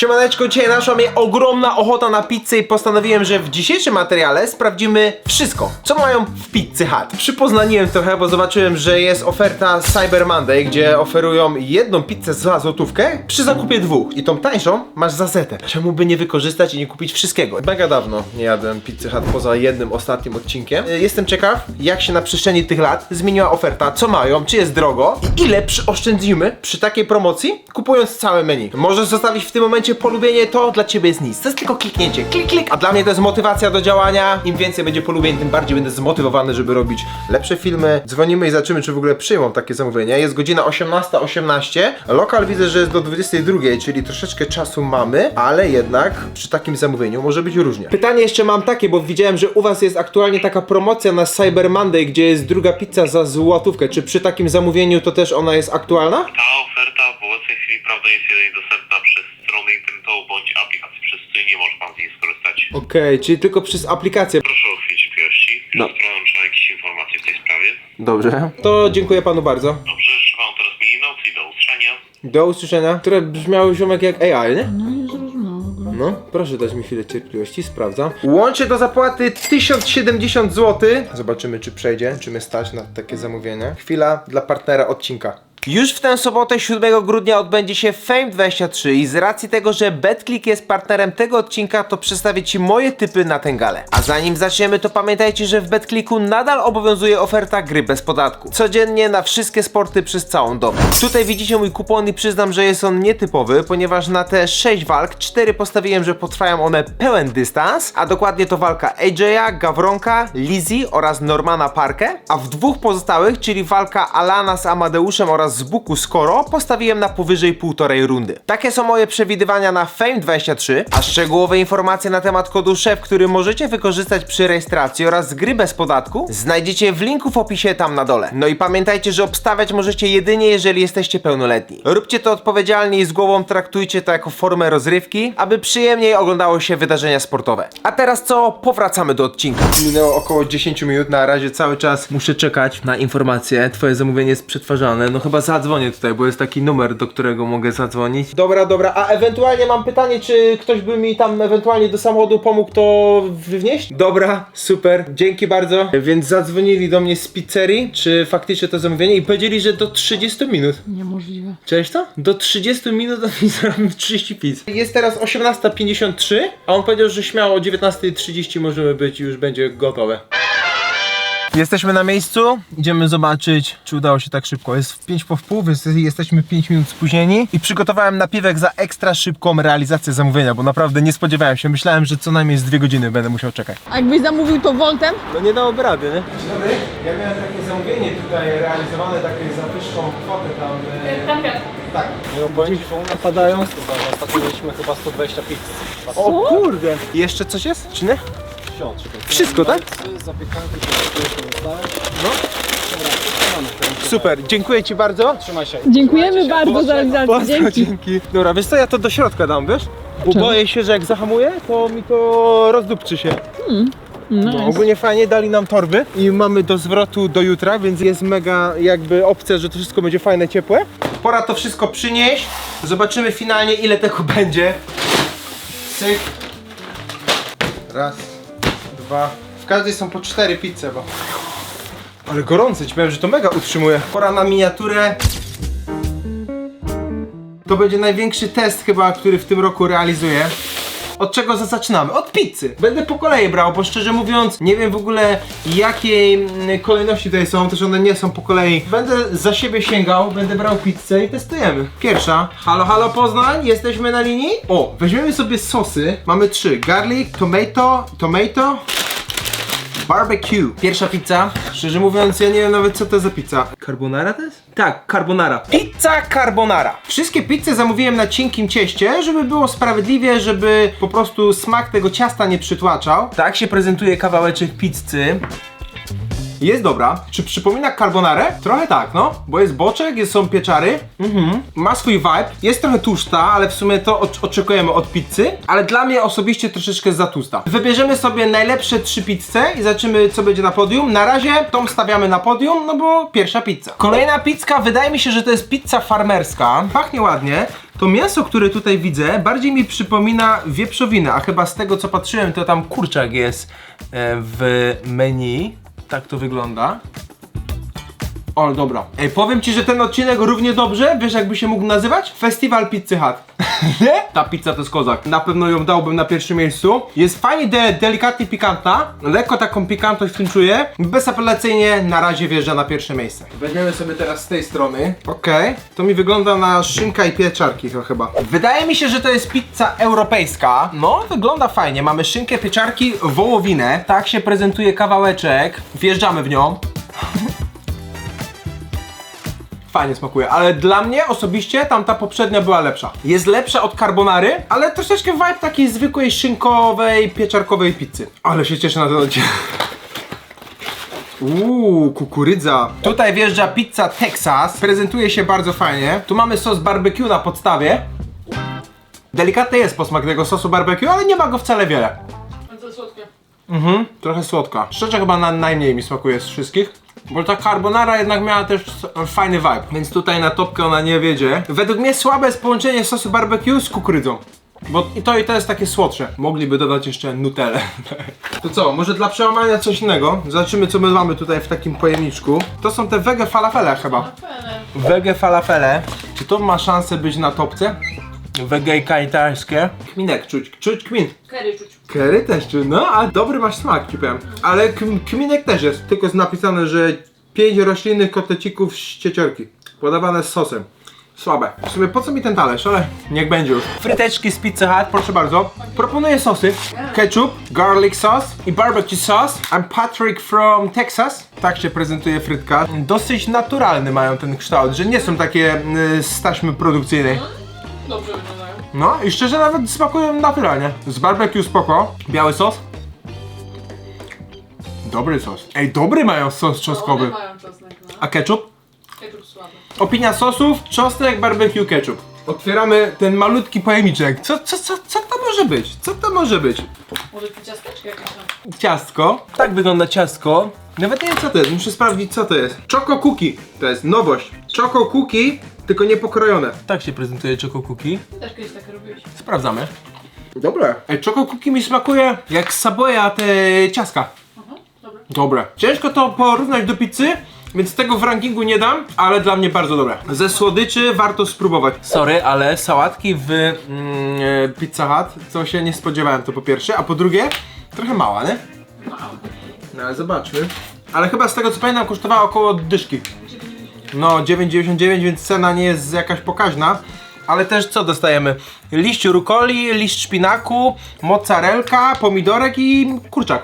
Siemaneczko, dzisiaj naszła mnie ogromna ochota na pizzę i postanowiłem, że w dzisiejszym materiale sprawdzimy wszystko, co mają w Pizzy Hut. Przypoznaniłem trochę, bo zobaczyłem, że jest oferta Cyber Monday, gdzie oferują jedną pizzę za złotówkę przy zakupie dwóch i tą tańszą masz za zetę. Czemu by nie wykorzystać i nie kupić wszystkiego? Mega dawno nie jadłem Pizzy Hut poza jednym ostatnim odcinkiem. Jestem ciekaw, jak się na przestrzeni tych lat zmieniła oferta, co mają, czy jest drogo i ile przyoszczędzimy przy takiej promocji, kupując całe menu. Możesz zostawić w tym momencie polubienie, to dla ciebie jest nic. To jest tylko kliknięcie, klik, klik. A dla mnie to jest motywacja do działania. Im więcej będzie polubień, tym bardziej będę zmotywowany, żeby robić lepsze filmy. Dzwonimy i zobaczymy, czy w ogóle przyjmą takie zamówienie. Jest godzina 18.18. Lokal widzę, że jest do 22, czyli troszeczkę czasu mamy, ale jednak przy takim zamówieniu może być różnie. Pytanie jeszcze mam takie, bo widziałem, że u was jest aktualnie taka promocja na Cyber Monday, gdzie jest druga pizza za złotówkę. Czy przy takim zamówieniu to też ona jest aktualna? Ta oferta w obecnej chwili prawda jest jedynie dostępna przez stronę internetową bądź aplikację, przez której nie może pan z niej skorzystać. Okej, czyli tylko przez aplikację. Proszę o chwilę cierpliwości. No. Trzeba jakieś informacje w tej sprawie. Dobrze. To dziękuję panu bardzo. Dobrze, życzę panu teraz miłej nocy i do usłyszenia. Do usłyszenia. Które brzmiały ziomek jak AI, nie? No, proszę dać mi chwilę cierpliwości, sprawdzam. Łącznie do zapłaty 1070 zł. Zobaczymy, czy przejdzie, czy mnie stać na takie zamówienie. Chwila dla partnera odcinka. Już w tę sobotę 7 grudnia odbędzie się Fame 23 i z racji tego, że BetClick jest partnerem tego odcinka, to przedstawię Ci moje typy na tę galę. A zanim zaczniemy, to pamiętajcie, że w BetClicku nadal obowiązuje oferta gry bez podatku. Codziennie na wszystkie sporty przez całą dobę. Tutaj widzicie mój kupon i przyznam, że jest on nietypowy, ponieważ na te 6 walk 4 postawiłem, że potrwają one pełen dystans, a dokładnie to walka AJ'a, Gawronka, Lizzie oraz Normana Parkę, a w dwóch pozostałych, czyli walka Alana z Amadeuszem oraz z Buku Skoro, postawiłem na powyżej półtorej rundy. Takie są moje przewidywania na Fame 23, a szczegółowe informacje na temat kodu SZEF, który możecie wykorzystać przy rejestracji oraz gry bez podatku, znajdziecie w linku w opisie tam na dole. No i pamiętajcie, że obstawiać możecie jedynie jeżeli jesteście pełnoletni. Róbcie to odpowiedzialnie i z głową traktujcie to jako formę rozrywki, aby przyjemniej oglądało się wydarzenia sportowe. A teraz co? Powracamy do odcinka. Minęło około 10 minut, na razie cały czas muszę czekać na informacje. Twoje zamówienie jest przetwarzane. No chyba zadzwonię tutaj, bo jest taki numer, do którego mogę zadzwonić. Dobra, dobra, a ewentualnie mam pytanie, czy ktoś by mi tam ewentualnie do samochodu pomógł to wywnieść? Dobra, super, dzięki bardzo. Więc zadzwonili do mnie z pizzerii, czy faktycznie to zamówienie i powiedzieli, że do 30 minut. Niemożliwe. Cześć to? Do 30 minut oni zrobią 30 pizz. Jest teraz 18.53, a on powiedział, że śmiało o 19.30 możemy być i już będzie gotowe. Jesteśmy na miejscu, idziemy zobaczyć, czy udało się tak szybko. Jest w 5 po wpół, więc jesteśmy 5 minut spóźnieni i przygotowałem napiwek za ekstra szybką realizację zamówienia, bo naprawdę nie spodziewałem się. Myślałem, że co najmniej z 2 godziny będę musiał czekać. A jakbyś zamówił to Voltem? No nie dałoby rady, nie? Dobry, ja miałem takie zamówienie tutaj realizowane, takie za wyższą kwotę tam. Tak. Nie powiem ci, że u nas padają. Ostatnio mieliśmy chyba 120 pizz. O kurde! I jeszcze coś jest, czy nie? Wszystko, tak? Zapiekanki. No. Super, dziękuję Ci bardzo. Trzymaj się. Dziękujemy bardzo za realizację. Dzięki. dzięki. Dobra, wiesz co, ja to do środka dam, wiesz? Bo Czemu? boję się, że jak zahamuję, to mi to rozdupczy się. No, Nice. ogólnie fajnie, dali nam torby i mamy do zwrotu do jutra, więc jest mega jakby opcja, że to wszystko będzie fajne, ciepłe. Pora to wszystko przynieść. Zobaczymy finalnie ile tego będzie. Cyk. Raz, dwa. W każdej są po cztery pizze, bo... Ale gorące, ci powiem, że to mega utrzymuje. Pora na miniaturę. To będzie największy test chyba, który w tym roku realizuję. Od czego za- zaczynamy? Od pizzy. Będę po kolei brał, bo szczerze mówiąc, nie wiem w ogóle jakiej mm, kolejności tutaj są, też one nie są po kolei. Będę za siebie sięgał, będę brał pizzę i testujemy. Pierwsza. Halo, halo Poznań, jesteśmy na linii? O, weźmiemy sobie sosy. Mamy trzy. Garlic, tomato, tomato, Barbecue. Pierwsza pizza. Szczerze mówiąc, ja nie wiem nawet co to za pizza. Carbonara to jest? Tak, carbonara. Pizza carbonara. Wszystkie pizze zamówiłem na cienkim cieście, żeby było sprawiedliwie, żeby po prostu smak tego ciasta nie przytłaczał. Tak się prezentuje kawałeczek pizzy. Jest dobra. Czy przypomina carbonarę? Trochę tak, no. Bo jest boczek, jest, są pieczary. Mhm. Ma swój vibe. Jest trochę tłusta, ale w sumie to ocz- oczekujemy od pizzy. Ale dla mnie osobiście troszeczkę za tłusta. Wybierzemy sobie najlepsze trzy pizze i zobaczymy, co będzie na podium. Na razie tą stawiamy na podium, no bo pierwsza pizza. Kolejna pizza, wydaje mi się, że to jest pizza farmerska. Pachnie ładnie. To mięso, które tutaj widzę, bardziej mi przypomina wieprzowinę, a chyba z tego co patrzyłem, to tam kurczak jest e, w menu. Tak to wygląda. O, dobra. Ej, powiem ci, że ten odcinek równie dobrze, wiesz jakby się mógł nazywać? Festiwal Pizzy Hut. Nie? Ta pizza to jest kozak. Na pewno ją dałbym na pierwszym miejscu. Jest fajnie de delikatnie pikantna. Lekko taką pikantność w tym czuję. Bezapelacyjnie na razie wjeżdża na pierwsze miejsce. Weźmiemy sobie teraz z tej strony. Okej. To mi wygląda na szynka i pieczarki to chyba. Wydaje mi się, że to jest pizza europejska. No, wygląda fajnie. Mamy szynkę, pieczarki, wołowinę. Tak się prezentuje kawałeczek. Wjeżdżamy w nią. Fajnie smakuje, ale dla mnie osobiście tamta poprzednia była lepsza. Jest lepsza od carbonary, ale troszeczkę vibe takiej zwykłej szynkowej, pieczarkowej pizzy. Ale się cieszę na ten odcinek. Uuu, kukurydza. Tutaj wjeżdża pizza Texas. Prezentuje się bardzo fajnie. Tu mamy sos barbecue na podstawie. Delikatny jest posmak tego sosu barbecue, ale nie ma go wcale wiele. To słodkie. Mhm, trochę słodka. Szczerze chyba na najmniej mi smakuje z wszystkich. Bo ta carbonara jednak miała też fajny vibe, więc tutaj na topkę ona nie wiedzie. Według mnie słabe jest połączenie sosu barbecue z kukurydzą. Bo i to i to jest takie słodsze. Mogliby dodać jeszcze nutellę. To co, może dla przełamania coś innego? Zobaczymy co my mamy tutaj w takim pojemniczku. To są te wege falafele chyba. Wege falafele. Czy to ma szansę być na topce? Wegejkajtarskie. Kminek czuć, czuć kmin. Curry czuć. Curry też czuć, no ale dobry masz smak ci powiem. Ale km- kminek też jest, tylko jest napisane, że 5 roślinnych kotlecików z cieciorki. Podawane z sosem. Słabe. W sumie po co mi ten talerz, ale niech będzie już. Fryteczki z Pizza Hut, proszę bardzo. Proponuję sosy. Ketchup, garlic sauce i barbecue sauce. I'm Patrick from Texas. Tak się prezentuje frytka. Dosyć naturalny mają ten kształt, że nie są takie y, z taśmy produkcyjnej. Dobrze wyglądają. No i szczerze nawet smakują naturalnie. Z barbecue spoko. Biały sos. Dobry sos. Ej, dobry mają sos czosnkowy. mają czosnek, no. A ketchup? Ketchup słaby. Opinia sosów, czosnek, barbecue, ketchup. Otwieramy ten malutki pojemniczek. Co, co, co, co to może być? Co to może być? Może tu ciasteczki jakieś tam. Ciastko. Tak wygląda ciastko. Nawet nie wiem co to jest, muszę sprawdzić co to jest. Choco cookie. To jest nowość. Choco cookie, tylko nie pokrojone. Tak się prezentuje choco cookie. Ty też kiedyś takie robiłeś. Sprawdzamy. Dobre. Ej, choco cookie mi smakuje jak z Saboya te ciaska. Aha, dobra. Dobre. Ciężko to porównać do pizzy, więc tego w rankingu nie dam, ale dla mnie bardzo dobre. Ze słodyczy warto spróbować. Sorry, ale sałatki w mm, e, Pizza Hut, co się nie spodziewałem to po pierwsze, a po drugie trochę mała, nie? No ale zobaczmy. Ale chyba z tego co pamiętam kosztowała około dyszki. No 9,99, więc cena nie jest jakaś pokaźna. Ale też co dostajemy? Liść rukoli, liść szpinaku, mozzarelka, pomidorek i kurczak.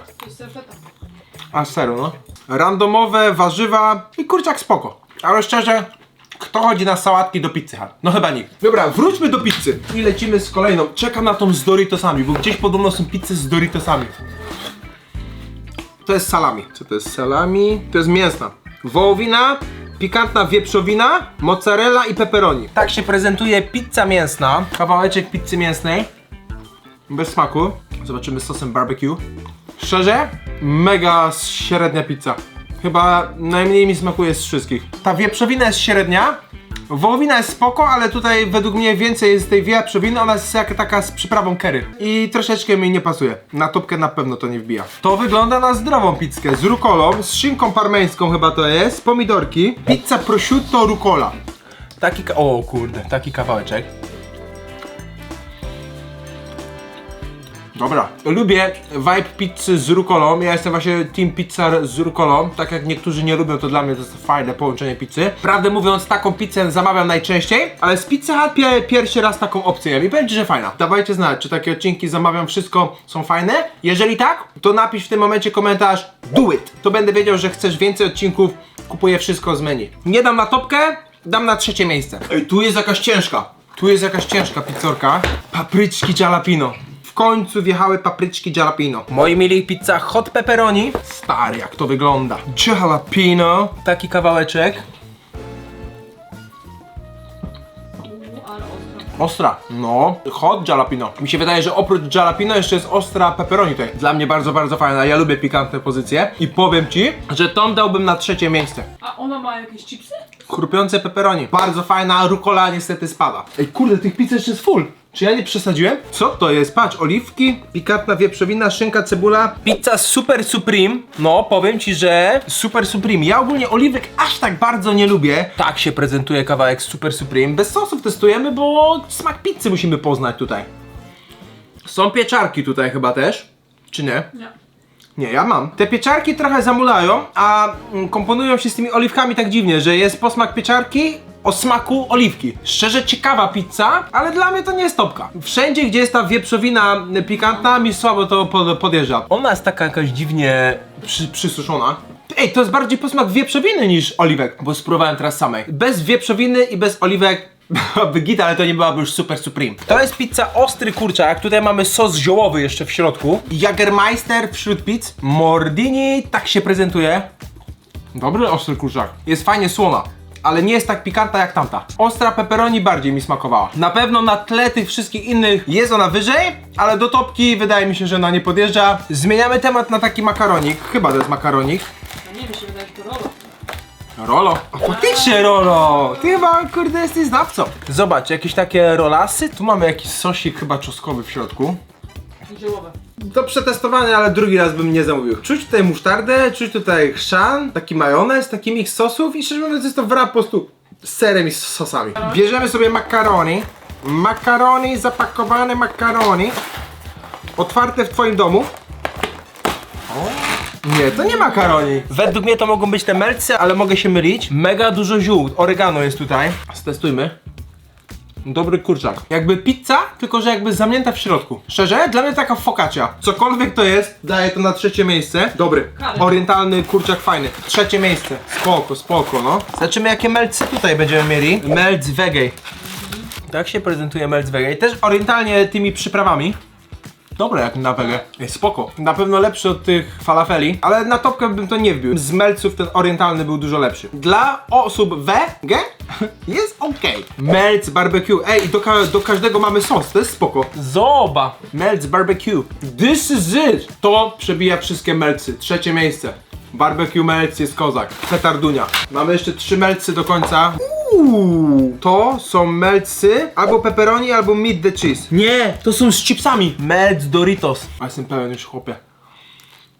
A serio, no. Randomowe warzywa i kurczak spoko. Ale szczerze, kto chodzi na sałatki do pizzy? No chyba nikt. Dobra, wróćmy do pizzy. I lecimy z kolejną. Czekam na tą z Doritosami, bo gdzieś podobno są pizze z Doritosami. To jest salami. Co to jest salami? To jest mięsna. Wołowina, pikantna wieprzowina, mozzarella i pepperoni. Tak się prezentuje pizza mięsna. Kawałeczek pizzy mięsnej. Bez smaku. Zobaczymy z sosem barbecue. Szczerze, mega średnia pizza. Chyba najmniej mi smakuje z wszystkich. Ta wieprzowina jest średnia. Wołowina jest spoko, ale tutaj według mnie więcej jest tej wieprzowiny, ona jest jak taka z przyprawą curry. I troszeczkę mi nie pasuje. Na topkę na pewno to nie wbija. To wygląda na zdrową pizzkę z rukolą, z szynką parmeńską chyba to jest, pomidorki, pizza prosciutto rucola. Taki, o kurde, taki kawałeczek. Dobra. Lubię vibe pizzy z rukolą. Ja jestem właśnie team pizza z rukolą. Tak jak niektórzy nie lubią, to dla mnie to jest fajne połączenie pizzy. Prawdę mówiąc, taką pizzę zamawiam najczęściej, ale z Pizza Hut pie pierwszy raz taką opcję jem i ci, że fajna. Dawajcie znać, czy takie odcinki zamawiam wszystko są fajne. Jeżeli tak, to napisz w tym momencie komentarz do it. To będę wiedział, że chcesz więcej odcinków, kupuję wszystko z menu. Nie dam na topkę, dam na trzecie miejsce. Ej, tu jest jakaś ciężka. Tu jest jakaś ciężka pizzorka. Papryczki jalapino. Końcu wjechały papryczki jalapeno. Moi mili pizza hot pepperoni. Stary, jak to wygląda. Jalapeno. Taki kawałeczek. Uuu, ale ostro. Ostra. No, hot jalapeno. Mi się wydaje, że oprócz jalapeno jeszcze jest ostra pepperoni tutaj. Dla mnie bardzo, bardzo fajna. Ja lubię pikantne pozycje. I powiem ci, że tą dałbym na trzecie miejsce. A ona ma jakieś chipsy? Chrupiące pepperoni. Bardzo fajna, rukola niestety spada. Ej, kurde, tych pizz jeszcze jest full. Czy ja nie przesadziłem? Co to jest? Patrz, oliwki, pikantna wieprzowina, szynka, cebula. Pizza Super Supreme. No, powiem ci, że Super Supreme. Ja ogólnie oliwek aż tak bardzo nie lubię. Tak się prezentuje kawałek Super Supreme. Bez sosów testujemy, bo smak pizzy musimy poznać tutaj. Są pieczarki tutaj chyba też. Czy nie? Nie. Nie, ja mam. Te pieczarki trochę zamulają, a mm, komponują się z tymi oliwkami tak dziwnie, że jest posmak pieczarki o smaku oliwki. Szczerze ciekawa pizza, ale dla mnie to nie jest topka. Wszędzie, gdzie jest ta wieprzowina pikantna, mi słabo to pod, podjeżdża. Ona jest taka jakaś dziwnie przy, przysuszona. Ej, to jest bardziej posmak wieprzowiny niż oliwek, bo spróbowałem teraz samej. Bez wieprzowiny i bez oliwek byłaby git, ale to nie byłaby już super supreme. To jest pizza ostry kurczak, tutaj mamy sos ziołowy jeszcze w środku. Jagermeister wśród pizz. Mordini tak się prezentuje. Dobry ostry kurczak. Jest fajnie słona. Ale nie jest tak pikantna jak tamta. Ostra pepperoni bardziej mi smakowała. Na pewno na tle tych wszystkich innych jest ona wyżej, ale do topki wydaje mi się, że ona nie podjeżdża. Zmieniamy temat na taki makaronik. Chyba to jest makaronik. No nie, mi się wydaje, że to rolo. Rolo. O, faktycznie Rolo! Ty chyba, kurde, jesteś znawcą. Zobacz, jakieś takie rolasy. Tu mamy jakiś sosik chyba czosnkowy w środku. Ziołowe. Do przetestowania, ale drugi raz bym nie zamówił. Czuć tutaj musztardę, czuć tutaj chrzan, taki majonez, taki miks sosów i szczerze mówiąc jest to wrap po prostu z serem i z sosami. Bierzemy sobie makaroni. Makaroni, zapakowane makaroni. Otwarte w twoim domu. Nie, to nie makaroni. Według mnie to mogą być te melcy, ale mogę się mylić. Mega dużo ziół. Oregano jest tutaj. Stestujmy. Dobry kurczak. Jakby pizza, tylko że jakby zamknięta w środku. Szczerze, dla mnie taka focaccia. Cokolwiek to jest, daję to na trzecie miejsce. Dobry. Orientalny kurczak fajny. Trzecie miejsce. Spoko, spoko, no. Zobaczymy jakie melcy tutaj będziemy mieli. Melc veggie. Tak się prezentuje melc veggie. Też orientalnie tymi przyprawami. Dobre jak na wege. Jest spoko. Na pewno lepszy od tych falafeli, ale na topkę bym to nie wbił. Z melców ten orientalny był dużo lepszy. Dla osób wege jest ok. Melc barbecue. Ej, do, ka do każdego mamy sos, to jest spoko. Zoba. Melc barbecue. This is it. To przebija wszystkie melcy. Trzecie miejsce. Barbecue melc jest kozak. Petardunia. Mamy jeszcze trzy melcy do końca. Uuu, to są melcy albo pepperoni, albo meat the cheese. Nie, to są z chipsami. Melc Doritos. A jestem pełen już chłopie.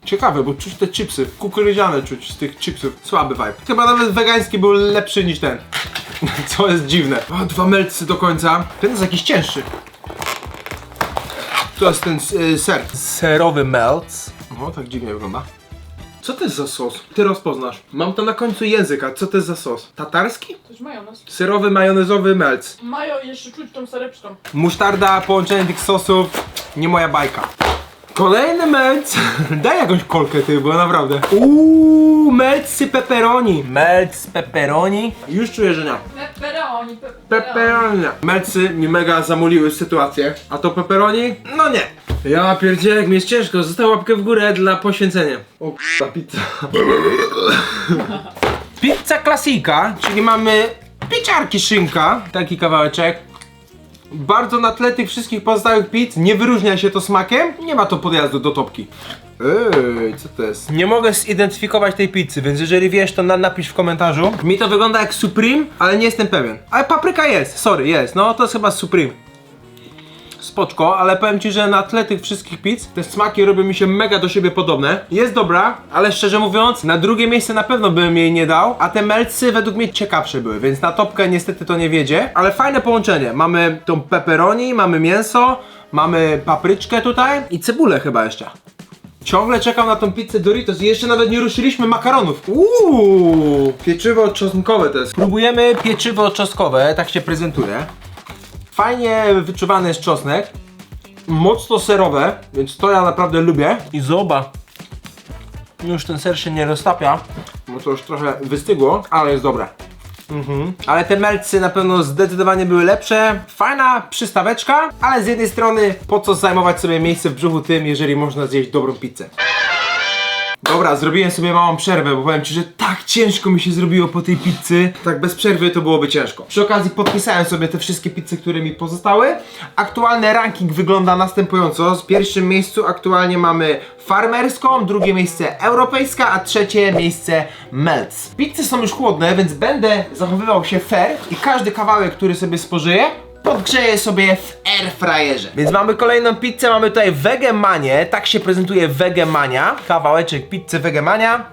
Ciekawe, bo czuć te chipsy. Kukurydziane czuć z tych chipsów. Słaby vibe. Chyba nawet wegański był lepszy niż ten. Co jest dziwne. O, dwa melcy do końca. Ten jest jakiś cięższy. To jest ten y, ser. Serowy melc. O, tak dziwnie wygląda. Co to jest za sos? Ty rozpoznasz. Mam to na końcu języka. Co to jest za sos? Tatarski? To jest majonez. Serowy, majonezowy melc. Majo jeszcze czuć tą sareczką. Musztarda, połączenie tych sosów. Nie moja bajka. Kolejny melc. Daj jakąś kolkę ty, bo naprawdę. Uuu, melcy pepperoni. Melc pepperoni. Już czuję, że nie. Pepperoni, pepperoni. Pepperoni. Melcy mi mega zamuliły sytuację. A to pepperoni? No nie. Ja pierdzielę, jak mi jest ciężko. Został łapkę w górę dla poświęcenia. O k***a, pizza. Pizza klasika, czyli mamy pieczarki szynka, taki kawałeczek. Bardzo na tle tych wszystkich pozostałych pizz nie wyróżnia się to smakiem, nie ma to podjazdu do topki. Ej, co to jest? Nie mogę zidentyfikować tej pizzy, więc jeżeli wiesz, to na, napisz w komentarzu. Mi to wygląda jak Supreme, ale nie jestem pewien. Ale papryka jest, sorry, jest. No to jest chyba Supreme. Spoczko, ale powiem ci, że na tle tych wszystkich pizz te smaki robią mi się mega do siebie podobne. Jest dobra, ale szczerze mówiąc, na drugie miejsce na pewno bym jej nie dał, a te melcy według mnie ciekawsze były, więc na topkę niestety to nie wiedzie, ale fajne połączenie. Mamy tą pepperoni, mamy mięso, mamy papryczkę tutaj i cebulę chyba jeszcze. Ciągle czekam na tą pizzę Doritos i jeszcze nawet nie ruszyliśmy makaronów. Uuu, pieczywo czosnkowe to jest. Próbujemy pieczywo czosnkowe, tak się prezentuje. Fajnie wyczuwany jest czosnek. Mocno serowe, więc to ja naprawdę lubię. I zoba. Już ten ser się nie roztapia, bo to już trochę wystygło, ale jest dobre. Mhm. Ale te melcy na pewno zdecydowanie były lepsze. Fajna przystaweczka, ale z jednej strony po co zajmować sobie miejsce w brzuchu tym, jeżeli można zjeść dobrą pizzę. Dobra, zrobiłem sobie małą przerwę, bo powiem ci, że tak ciężko mi się zrobiło po tej pizzy. Tak bez przerwy to byłoby ciężko. Przy okazji podpisałem sobie te wszystkie pizze, które mi pozostały. Aktualny ranking wygląda następująco. W pierwszym miejscu aktualnie mamy farmerską, drugie miejsce europejska, a trzecie miejsce Melts. Pizze są już chłodne, więc będę zachowywał się fair i każdy kawałek, który sobie spożyję, podgrzeję sobie w airfryerze. Więc mamy kolejną pizzę, mamy tutaj Vegemanie, tak się prezentuje Vegemania. Kawałeczek pizzy Vegemania.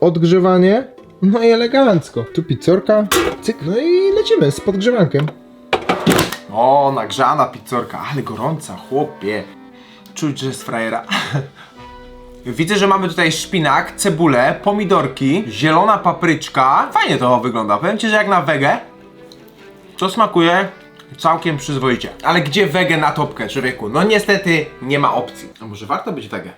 Odgrzewanie. No i elegancko. Tu pizzorka. Cyk. No i lecimy z podgrzewankiem. O, nagrzana pizzorka, ale gorąca, chłopie. Czuć, że jest frajera. Widzę, że mamy tutaj szpinak, cebulę, pomidorki, zielona papryczka. Fajnie to wygląda. Powiem ci, że jak na wege, to smakuje całkiem przyzwoicie. Ale gdzie wege na topkę, człowieku? No niestety nie ma opcji. A może warto być wege?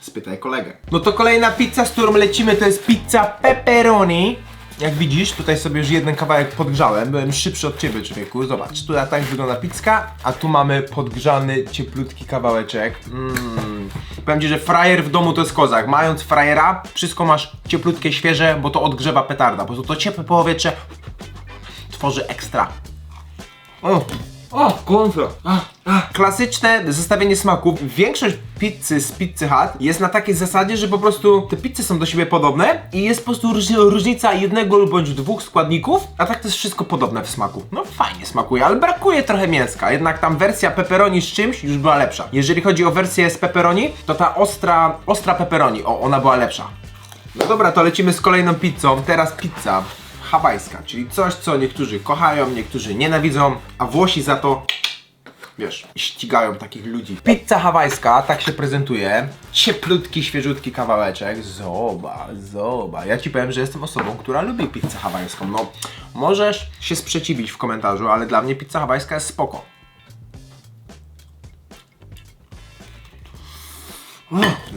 Spytaj kolegę. No to kolejna pizza, z którą lecimy, to jest pizza pepperoni. Jak widzisz, tutaj sobie już jeden kawałek podgrzałem. Byłem szybszy od ciebie, człowieku. Zobacz, tu tak wygląda pizka, a tu mamy podgrzany, cieplutki kawałeczek. Mmm. Powiem ci, że frajer w domu to jest kozak. Mając frajera, wszystko masz cieplutkie, świeże, bo to odgrzewa petarda. Po prostu to ciepłe powietrze tworzy ekstra. O, o, gorąco. A, a. Klasyczne zestawienie smaków. Większość pizzy z Pizzy Hut jest na takiej zasadzie, że po prostu te pizze są do siebie podobne i jest po prostu róż- różnica jednego bądź dwóch składników, a tak to jest wszystko podobne w smaku. No fajnie smakuje, ale brakuje trochę mięska. Jednak tam wersja pepperoni z czymś już była lepsza. Jeżeli chodzi o wersję z pepperoni, to ta ostra, ostra pepperoni, o, ona była lepsza. No dobra, to lecimy z kolejną pizzą. Teraz pizza hawajska, czyli coś, co niektórzy kochają, niektórzy nienawidzą, a Włosi za to, wiesz, ścigają takich ludzi. Pizza hawajska, tak się prezentuje. Cieplutki, świeżutki kawałeczek. Zoba, zoba. Ja ci powiem, że jestem osobą, która lubi pizzę hawajską. No, możesz się sprzeciwić w komentarzu, ale dla mnie pizza hawajska jest spoko.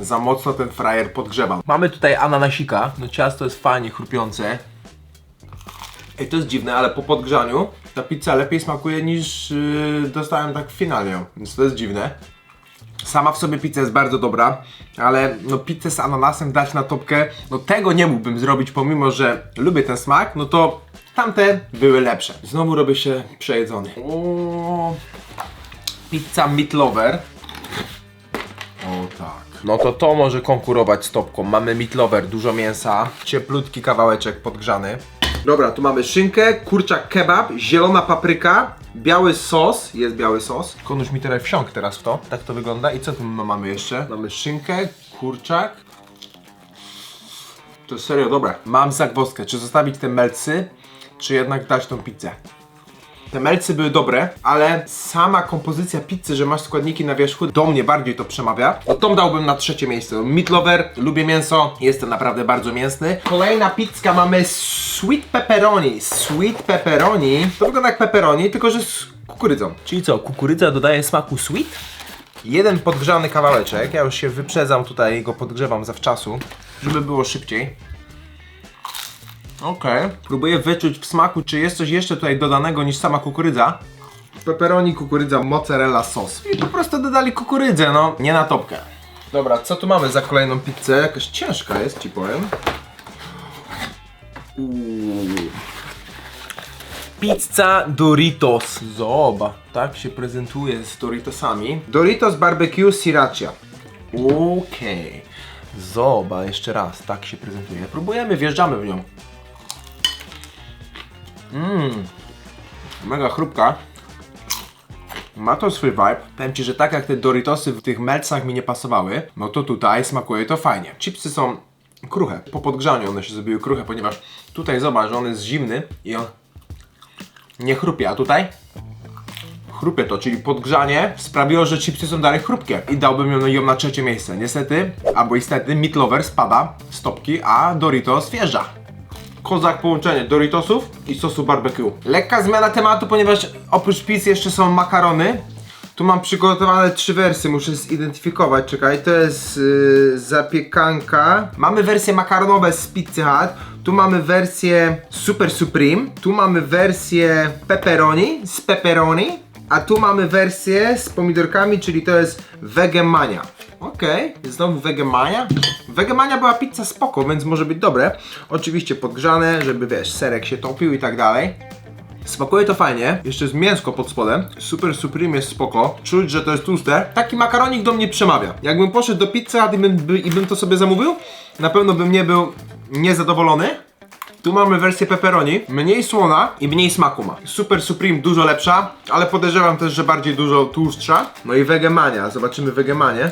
Za mocno ten frajer podgrzewam. Mamy tutaj ananasika. No ciasto jest fajnie chrupiące. Ej, to jest dziwne, ale po podgrzaniu ta pizza lepiej smakuje niż yy, dostałem tak w finale. Więc to jest dziwne. Sama w sobie pizza jest bardzo dobra, ale no pizzę z ananasem dać na topkę, no tego nie mógłbym zrobić, pomimo że lubię ten smak, no to tamte były lepsze. Znowu robię się przejedzony. O, pizza meat lover. O tak. No to to może konkurować z topką. Mamy meat lover, dużo mięsa, cieplutki kawałeczek podgrzany. Dobra, tu mamy szynkę, kurczak kebab, zielona papryka, biały sos, jest biały sos. Konuś mi teraz wsiąk teraz w to, tak to wygląda. I co tu ma- mamy jeszcze? Mamy szynkę, kurczak. To jest serio dobre. Mam zagwozdkę, czy zostawić te melcy, czy jednak dać tą pizzę. Te melcy były dobre, ale sama kompozycja pizzy, że masz składniki na wierzchu, do mnie bardziej to przemawia. No tą dałbym na trzecie miejsce. Meat lover, lubię mięso, jestem naprawdę bardzo mięsny. Kolejna pizza mamy sweet pepperoni. Sweet pepperoni, to wygląda jak pepperoni, tylko że z kukurydzą. Czyli co, kukurydza dodaje smaku sweet? Jeden podgrzany kawałeczek, ja już się wyprzedzam tutaj, go podgrzewam zawczasu, żeby było szybciej. Okej. Próbuję wyczuć w smaku, czy jest coś jeszcze tutaj dodanego niż sama kukurydza. Pepperoni, kukurydza, mozzarella, sos. I po prostu dodali kukurydzę, no. Nie na topkę. Dobra, co tu mamy za kolejną pizzę? Jakaś ciężka jest, ci powiem. Uuu. Pizza Doritos. Zoba, tak się prezentuje z Doritosami. Doritos Barbecue Sriracha. Okej. Zoba, jeszcze raz, tak się prezentuje. Próbujemy, wjeżdżamy w nią. Mmm, mega chrupka. Ma to swój vibe. Powiem Ci, że tak jak te Doritosy w tych melcach mi nie pasowały, no to tutaj smakuje to fajnie. Chipsy są kruche. Po podgrzaniu one się zrobiły kruche, ponieważ tutaj zobacz, że on jest zimny i on nie chrupie, a tutaj chrupie to, czyli podgrzanie sprawiło, że chipsy są dalej chrupkie i dałbym ją, na trzecie miejsce. Niestety, albo istety, Meat Lover spada z topki, a Doritos wjeżdża. Kozak połączenie Doritosów i sosu barbecue. Lekka zmiana tematu, ponieważ oprócz pizz jeszcze są makarony. Tu mam przygotowane trzy wersje, muszę zidentyfikować, czekaj, to jest yy, zapiekanka. Mamy wersje makaronowe z Pizzy Hut. Tu mamy wersję Super Supreme, tu mamy wersję pepperoni z pepperoni, a tu mamy wersję z pomidorkami, czyli to jest Vegemania. Okej, znowu Vegemania. Vegemania była pizza spoko, więc może być dobre. Oczywiście podgrzane, żeby wiesz, serek się topił i tak dalej. Smakuje to fajnie, jeszcze jest mięsko pod spodem. Super Supreme jest spoko. Czuć, że to jest tłuste. Taki makaronik do mnie przemawia. Jakbym poszedł do pizzy i bym, by, i bym to sobie zamówił, na pewno bym nie był niezadowolony. Tu mamy wersję pepperoni, mniej słona i mniej smaku ma. Super Supreme dużo lepsza, ale podejrzewam też, że bardziej dużo tłustsza. No i Vegemania, zobaczymy Vegemanię.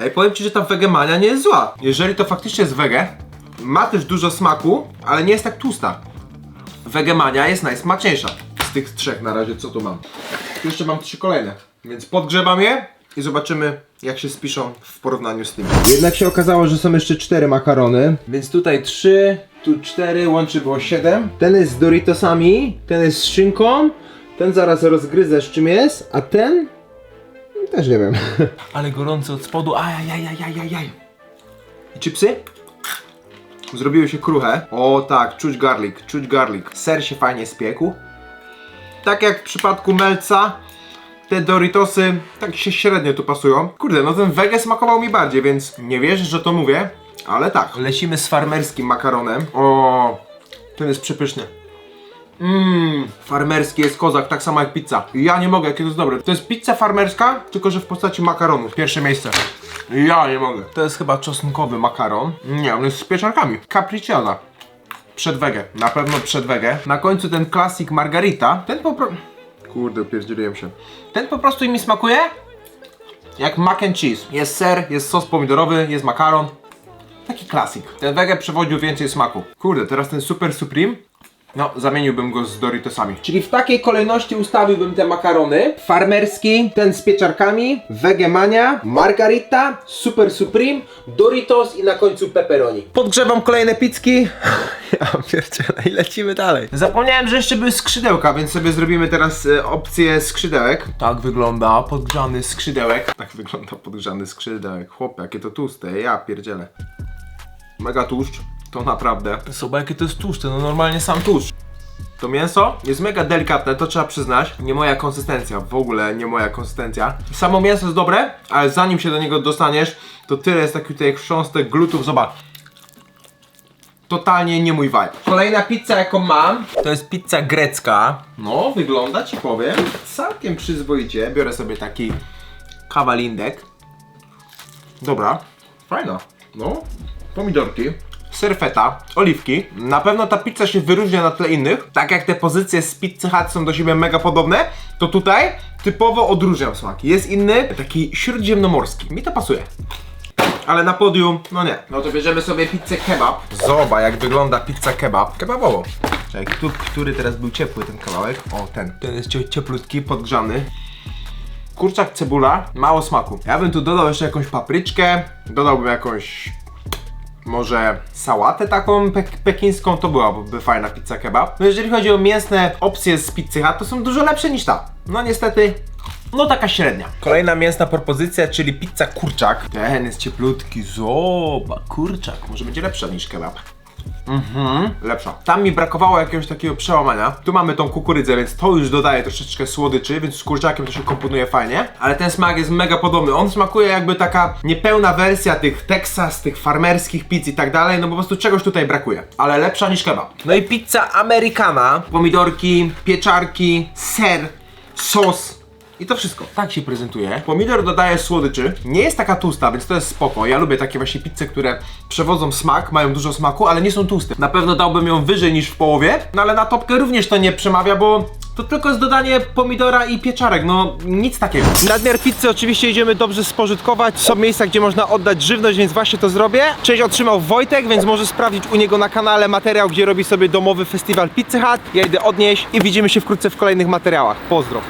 Ej, powiem ci, że ta Vegemania nie jest zła. Jeżeli to faktycznie jest wege, ma też dużo smaku, ale nie jest tak tłusta. Vegemania jest najsmaczniejsza z tych trzech na razie, co tu mam. Tu jeszcze mam trzy kolejne, więc podgrzebam je i zobaczymy, jak się spiszą w porównaniu z tym. Jednak się okazało, że są jeszcze cztery makarony, więc tutaj trzy, tu cztery, łącznie było siedem. Ten jest z Doritosami, ten jest z szynką, ten zaraz rozgryzę z czym jest, a ten też nie wiem. Ale gorący od spodu, ajajajajajajaj. I chipsy? Zrobiły się kruche. O tak, czuć garlic, czuć garlic. Ser się fajnie spiekł. Tak jak w przypadku Melca, te Doritosy tak się średnio tu pasują. Kurde, no ten wege smakował mi bardziej, więc nie wierzę, że to mówię, ale tak. Lecimy z farmerskim makaronem. O, ten jest przepyszny. Mmm, farmerski jest kozak, tak samo jak pizza. Ja nie mogę, jakie to jest dobre. To jest pizza farmerska, tylko że w postaci makaronu. Pierwsze miejsce. Ja nie mogę. To jest chyba czosnkowy makaron. Nie, on jest z pieczarkami. Capricciana. Przed wege, na pewno przed wege. Na końcu ten klasik margarita. Ten po prostu... Kurde, upierdzieliłem się. Ten po prostu mi smakuje jak mac and cheese. Jest ser, jest sos pomidorowy, jest makaron. Taki klasik. Ten wege przewodził więcej smaku. Kurde, teraz ten super supreme. No, zamieniłbym go z Doritosami. Czyli w takiej kolejności ustawiłbym te makarony. Farmerski, ten z pieczarkami, Vegemania, Margarita, Super Supreme, Doritos i na końcu pepperoni. Podgrzewam kolejne pizzki. Ja pierdzielę i lecimy dalej. Zapomniałem, że jeszcze były skrzydełka, więc sobie zrobimy teraz e, opcję skrzydełek. Tak wygląda podgrzany skrzydełek. Tak wygląda podgrzany skrzydełek. Chłopie, jakie to tłuste, ja pierdzielę. Mega tłuszcz, to naprawdę. Soba, jakie to jest tłuszcze, no normalnie sam tłuszcz. To mięso jest mega delikatne, to trzeba przyznać. Nie moja konsystencja, w ogóle nie moja konsystencja. Samo mięso jest dobre, ale zanim się do niego dostaniesz, to tyle jest takich tutaj chrząstek, glutów, zobacz. Totalnie nie mój vibe. Kolejna pizza jaką mam, to jest pizza grecka. No, wygląda ci powiem całkiem przyzwoicie. Biorę sobie taki kawalindek. Dobra, fajna. No, pomidorki, serfeta, oliwki. Na pewno ta pizza się wyróżnia na tle innych. Tak jak te pozycje z Pizzy Hut są do siebie mega podobne, to tutaj typowo odróżniam smaki. Jest inny, taki śródziemnomorski. Mi to pasuje. Ale na podium, no nie. No to bierzemy sobie pizzę kebab. Zobacz jak wygląda pizza kebab. Kebabowo. Czekaj, tu, który teraz był ciepły ten kawałek? O, ten. Ten jest cie- cieplutki, podgrzany. Kurczak, cebula, mało smaku. Ja bym tu dodał jeszcze jakąś papryczkę, dodałbym jakąś może sałatę taką pek pekińską, to byłaby fajna pizza kebab. No jeżeli chodzi o mięsne opcje z pizzy Hut, to są dużo lepsze niż ta. No niestety, no taka średnia. Kolejna mięsna propozycja, czyli pizza kurczak. Ten jest cieplutki, zoba, kurczak, może będzie lepsza niż kebab. Mhm, lepsza. Tam mi brakowało jakiegoś takiego przełamania. Tu mamy tą kukurydzę, więc to już dodaje troszeczkę słodyczy, więc z kurczakiem to się komponuje fajnie. Ale ten smak jest mega podobny. On smakuje jakby taka niepełna wersja tych Texas, tych farmerskich pizz i tak dalej. No po prostu czegoś tutaj brakuje. Ale lepsza niż kebab. No i pizza amerykana. Pomidorki, pieczarki, ser, sos. I to wszystko. Tak się prezentuje. Pomidor dodaje słodyczy. Nie jest taka tłusta, więc to jest spoko. Ja lubię takie właśnie pizze, które przewodzą smak, mają dużo smaku, ale nie są tłuste. Na pewno dałbym ją wyżej niż w połowie, no ale na topkę również to nie przemawia, bo to tylko jest dodanie pomidora i pieczarek, no nic takiego. Nadmiar pizzy oczywiście idziemy dobrze spożytkować. Są miejsca, gdzie można oddać żywność, więc właśnie to zrobię. Część otrzymał Wojtek, więc może sprawdzić u niego na kanale materiał, gdzie robi sobie domowy festiwal Pizzy Hut. Ja idę odnieść i widzimy się wkrótce w kolejnych materiałach. Pozdro.